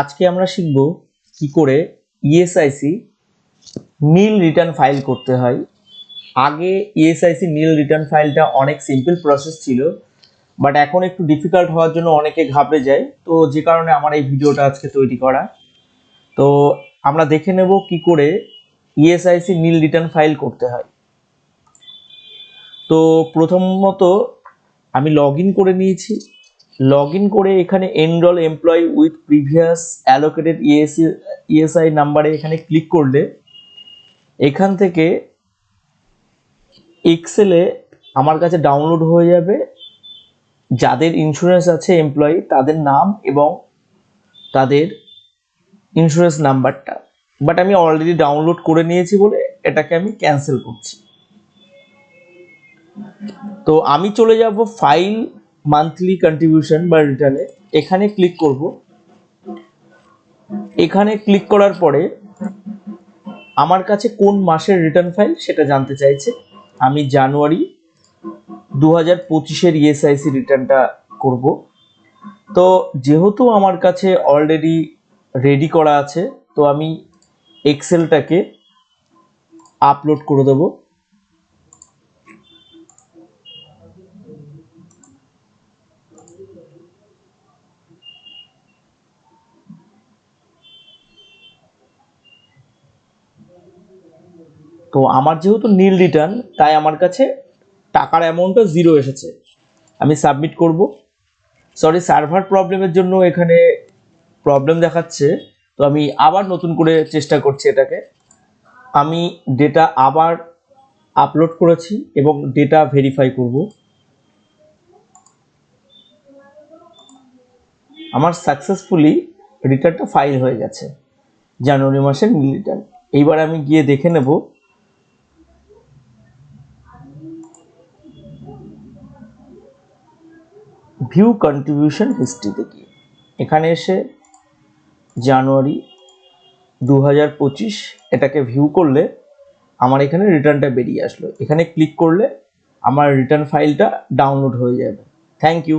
আজকে আমরা শিখব কি করে E ESIC nil return file করতে হয়। আগে E ইএসআইসি নীল রিটার্ন ফাইলটা অনেক সিম্পল প্রসেস ছিল, বাট এখন একটু ডিফিকাল্ট হওয়ার জন্য অনেকে ঘাবড়ে যায়। তো যে কারণে আমার এই ভিডিওটা আজকে তৈরি করা। তো আমরা দেখে নেব কি করে E ESIC nil return file করতে হয়। তো প্রথমত আমি লগ করে নিয়েছি। লগ ইন করে এখানে enrol employee with previous allocated EAC ESI নাম্বারে এখানে ক্লিক করলে এখান থেকে এক্সেলে আমার কাছে ডাউনলোড হয়ে যাবে। যাদের ইন্স্যুরেন্স আছে এমপ্লয়ি তাদের নাম এবং তাদের ইন্স্যুরেন্স নাম্বারটা বাট আমি অলরেডি ডাউনলোড করে নিয়েছি বলে এটাকে আমি ক্যান্সেল করছি। তো আমি চলে যাব ফাইল মান্থলি কন্ট্রিবিউশন বা রিটার্নে এখানে ক্লিক করব। এখানে ক্লিক করার পরে আমার কাছে কোন মাসের রিটার্ন ফাইল সেটা জানতে চাইছে। আমি জানুয়ারি দু হাজার পঁচিশের ইএসআইসি রিটার্নটা করব। তো যেহেতু আমার কাছে অলরেডি রেডি করা আছে, তো আমি এক্সেলটাকে আপলোড করে দেবো। তো আমার যেহেতু নীল রিটার্ন তাই আমার কাছে টাকার অ্যামাউন্টটা জিরো এসেছে। আমি সাবমিট করব। সরি সার্ভার প্রবলেমের জন্য এখানে প্রবলেম দেখাচ্ছে। তো আমি আবার নতুন করে চেষ্টা করছি এটাকে। আমি ডেটা আবার আপলোড করেছি এবং ডেটা ভেরিফাই করব। আমার সাকসেসফুলি রিটার্নটা ফাইল হয়ে গেছে। জানুয়ারি মাসের নীল রিটার্ন এইবার আমি গিয়ে দেখে নেব ভিউ কন্ট্রিবিউশন হিস্ট্রিতে গিয়ে। এখানে এসে জানুয়ারি দু হাজার পঁচিশ এটাকে ভিউ করলে আমার এখানে রিটার্নটা বেরিয়ে আসলো। এখানে ক্লিক করলে আমার রিটার্ন ফাইলটা ডাউনলোড হয়ে যাবে। Thank you